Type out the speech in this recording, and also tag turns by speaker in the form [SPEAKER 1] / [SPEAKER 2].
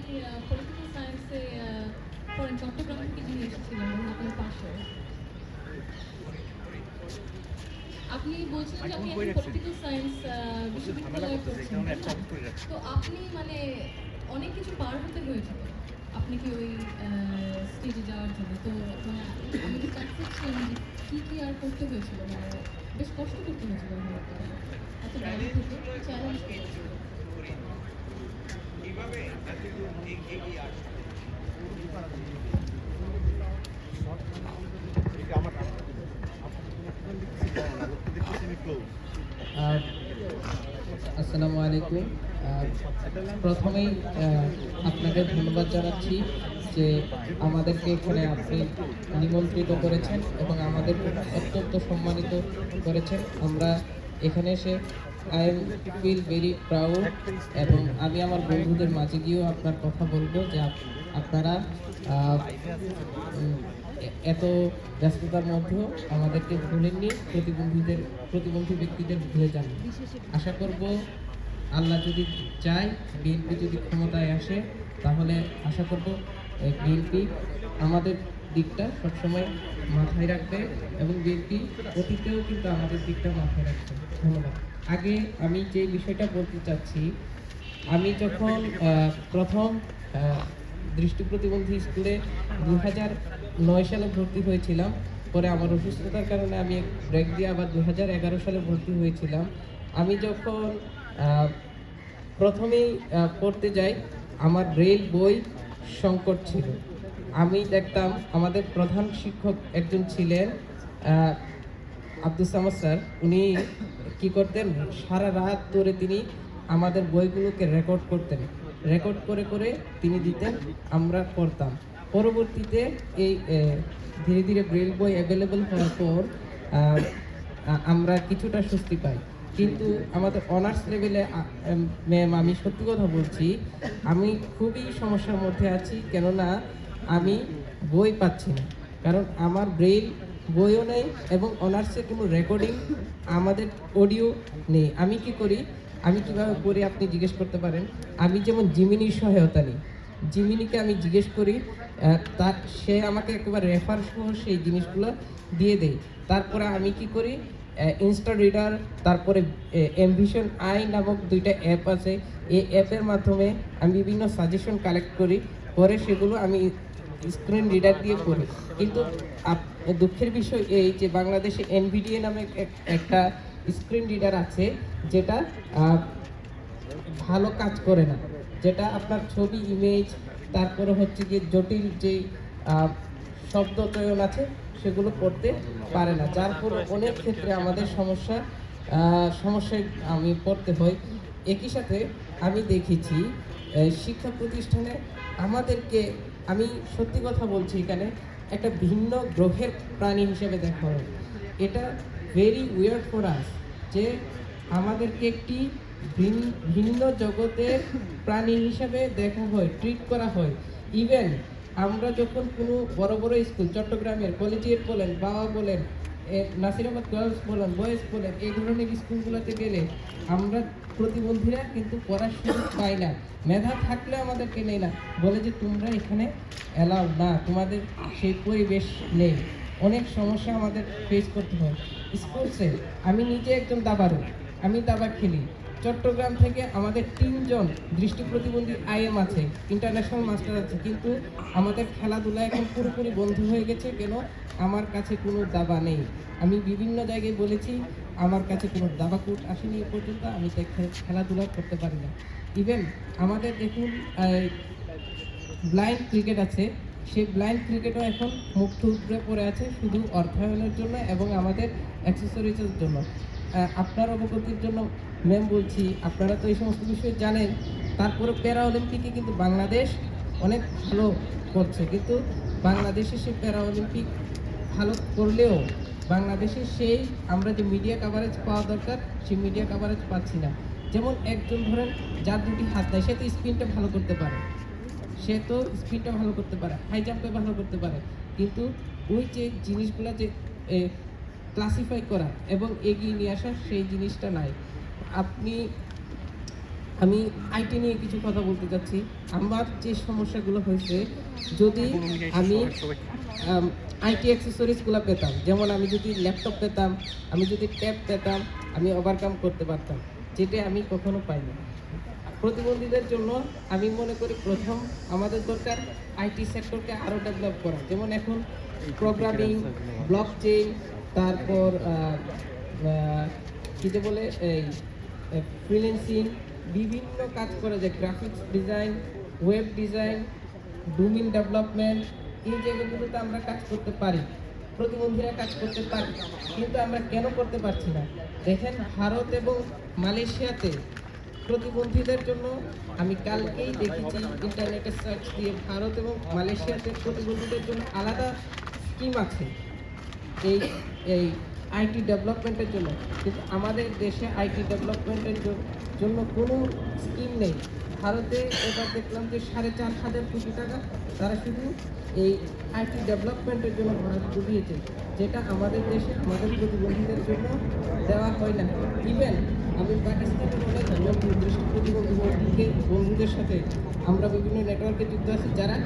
[SPEAKER 1] Political সায়েন্সে পড়েন চট্টগ্রাম থেকে যিনি এসেছিলেন আপনার পাশে আপনি বলছিলেন যে আপনি পলিটিক্যাল সায়েন্স বিশ্ববিদ্যালয়ে? তো আপনি মানে অনেক কিছু পার হতে হয়েছিল আপনি কি ওই স্টেজে যাওয়ার জন্য? তো মানে আমি কি জানতে চাচ্ছিলাম যে কী কী আর করতে হয়েছিল? মানে বেশ কষ্ট করতে হয়েছিল। এত চ্যালেঞ্জ
[SPEAKER 2] আসসালামু আলাইকুম। প্রথমেই আপনাকে ধন্যবাদ জানাচ্ছি যে আমাদেরকে এখানে আপনি নিমন্ত্রিত করেছেন এবং আমাদের অত্যন্ত সম্মানিত করেছেন। আমরা এখানে এসে I am feel very proud এবং আমি আমার বন্ধুদের মাঝে গিয়েও আপনার কথা বলব যে আপনারা এত ব্যস্ততার মধ্যেও আমাদেরকে ভুলেননি, প্রতিবন্ধীদের, প্রতিবন্ধী ব্যক্তিদের ভুলে যান। আশা করব আল্লাহ যদি চায়, বিএনপি যদি ক্ষমতায় আসে, তাহলে আশা করব বিএনপি আমাদের দিকটা সবসময় মাথায় রাখবে এবং বিএনপি অতীতেও কিন্তু আমাদের দিকটা মাথায় রাখবে। ধন্যবাদ। আগে আমি যে বিষয়টা বলতে চাচ্ছি, আমি যখন প্রথম দৃষ্টি প্রতিবন্ধী স্কুলে দু হাজার নয় সালে ভর্তি হয়েছিলাম, পরে আমার অসুস্থতার কারণে আমি ব্রেক দিয়ে আবার দু হাজার এগারো সালে ভর্তি হয়েছিলাম। আমি যখন প্রথমেই পড়তে যাই, আমার রেল বই সংকট ছিল। আমি দেখতাম আমাদের প্রধান শিক্ষক একজন ছিলেন আব্দুল সামাদ স্যার। উনি কি করতেন? সারা রাত ধরে তিনি আমাদের বইগুলোকে রেকর্ড করতেন। রেকর্ড করে করে তিনি দিতেন, আমরা পড়তাম। পরবর্তীতে এই ধীরে ধীরে ব্রেল বই অ্যাভেলেবল হওয়ার পর আমরা কিছুটা স্বস্তি পাই। কিন্তু আমাদের অনার্স লেভেলে ম্যাম আমি সত্যি কথা বলছি, আমি খুবই সমস্যার মধ্যে আছি। কেননা আমি বই পাচ্ছি না। কারণ আমার ব্রেইল বইও নেই এবং অনার্সে কোনো রেকর্ডিং আমাদের অডিও নেই। আমি কি করি? আমি কীভাবে পড়ি আপনি জিজ্ঞেস করতে পারেন? আমি যেমন জিমিনির সহায়তা নিই। জিমিনিকে আমি জিজ্ঞেস করি তার সে আমাকে একেবারে রেফার সহ সেই জিনিসগুলো দিয়ে দেয়। তারপরে আমি কি করি? ইনস্টা রিডার তারপরে এমভিশন আই নামক দুইটা অ্যাপ আছে। এই অ্যাপের মাধ্যমে আমি বিভিন্ন সাজেশন কালেক্ট করি। পরে সেগুলো আমি স্ক্রিন রিডার দিয়ে পড়ি। কিন্তু দুঃখের বিষয় এই যে বাংলাদেশে এনভিডিএ নামে এক- একটা স্ক্রিন রিডার আছে, যেটা ভালো কাজ করে না। যেটা আপনার ছবি ইমেজ তারপরে হচ্ছে গিয়ে জটিল যে শব্দ চয়ন আছে, সেগুলো করতে পারে না। যার ফলে অনেক ক্ষেত্রে আমাদের সমস্যা সমস্যায় আমি পড়তে হয়। একই সাথে আমি দেখেছি শিক্ষা প্রতিষ্ঠানে আমাদেরকে আমি সত্যি কথা বলছি এখানে একটা ভিন্ন গ্রহের প্রাণী হিসেবে দেখা। হয় এটা ভেরি উইয়ার্ড ফর আস যে আমাদেরকে একটি ভিন- ভিন্ন জগতের প্রাণী হিসেবে দেখা হয় ট্রিট করা হয়। ইভেন আমরা যখন কোনো বড় বড় স্কুল চট্টগ্রামের কলেজিয়েট বলেন, বাবা বলেন নাসিরাবাদ গার্লস বলেন বয়েজ বলেন এই ধরনের স্কুলগুলোতে গেলে আমরা প্রতিবন্ধীরা কিন্তু পড়ার সুযোগ পাই না। মেধা থাকলে আমাদেরকে নেই না। বলে যে তোমরা এখানে অ্যালাউ না, তোমাদের সেই পরিবেশ নেই। অনেক সমস্যা আমাদের ফেস করতে হয়। স্পোর্টসে আমি নিজে একজন দাবারু আমি দাবা খেলি। চট্টগ্রাম থেকে আমাদের তিনজন দৃষ্টি প্রতিবন্ধী আইএম আছে ইন্টারন্যাশনাল মাস্টার আছে, কিন্তু আমাদের খেলাধুলা এখন পুরোপুরি বন্ধ হয়ে গেছে, কেন আমার কাছে কোনো দাবা নেই। আমি বিভিন্ন জায়গায় বলেছি, আমার কাছে কোনো দাবা কোর্ট আসেনি এ পর্যন্ত, আমি খেলাধুলা করতে পারি না। ইভেন আমাদের দেখুন ব্লাইন্ড ক্রিকেট আছে, সেই ব্লাইন্ড ক্রিকেটও এখন মুখ থুবড়ে পড়ে আছে শুধু অর্থায়নের জন্য এবং আমাদের অ্যাক্সেসরিজের জন্য। আপনার অবগতির জন্য ম্যাম বলছি, আপনারা তো এই সমস্ত বিষয়ে জানেন তারপরে প্যারা অলিম্পিকে কিন্তু বাংলাদেশ অনেক ভালো করছে, কিন্তু বাংলাদেশে সেই প্যারা অলিম্পিক ভালো করলেও বাংলাদেশে সেই আমরা যে মিডিয়া কাভারেজ পাওয়া দরকার, সেই মিডিয়া কাভারেজ পাচ্ছি না। যেমন একজন ধরেন, যার দুটি হাত নাই, সে তো স্পিনটা ভালো করতে পারে। সে তো স্পিডটা ভালো করতে পারে হাই জাম্পে ভালো করতে পারে, কিন্তু ওই যে জিনিসগুলো যে ক্লাসিফাই করা এবং এগিয়ে নিয়ে আসা, সেই জিনিসটা নাই। আপনি আমি আইটি নিয়ে কিছু কথা বলতে চাচ্ছি আমার যে সমস্যাগুলো হয়েছে যদি আমি আইটি অ্যাক্সেসরিজগুলো পেতাম যেমন আমি যদি ল্যাপটপ পেতাম আমি যদি ট্যাব পেতাম আমি ওভারকাম করতে পারতাম যেটা আমি কখনো পাইনি। প্রতিবন্ধীদের জন্য আমি মনে করি প্রথম আমাদের দরকার আইটি সেক্টরকে আরও ডেভেলপ করা। যেমন এখন প্রোগ্রামিং ব্লক চেইন তারপর কী যে বলে এই ফ্রিল্যান্সিং বিভিন্ন কাজ করা যায় graphics design web design domain development এই জায়গাগুলোতে আমরা কাজ করতে পারি, প্রতিবন্ধীরা কাজ করতে পারি। কিন্তু আমরা কেন করতে পারছি না? দেখেন ভারত এবং মালয়েশিয়াতে প্রতিবন্ধীদের জন্য আমি কালকেই দেখেছি ইন্টারনেটে সার্চ দিয়ে ভারত এবং মালয়েশিয়াতে প্রতিবন্ধীদের জন্য আলাদা স্কিম আছে। এই এই আইটি ডেভেলপমেন্টের জন্য। কিন্তু আমাদের দেশে আইটি ডেভেলপমেন্টের জন্য কোনো স্কিম নেই। ভারতে এবার দেখলাম যে সাড়ে চার হাজার কোটি টাকা তারা শুধু এই আইটি ডেভেলপমেন্টের জন্য ভারত দিয়েছে যেটা আমাদের দেশে আমাদের প্রতিবন্ধীদের জন্য দেওয়া হয় না। ইভেন আমি পাকিস্তানের অনেক দৃষ্টি প্রতিবন্ধী বন্ধুদের সাথে আমরা বিভিন্ন নেটওয়ার্কে যুক্ত আছি, যারা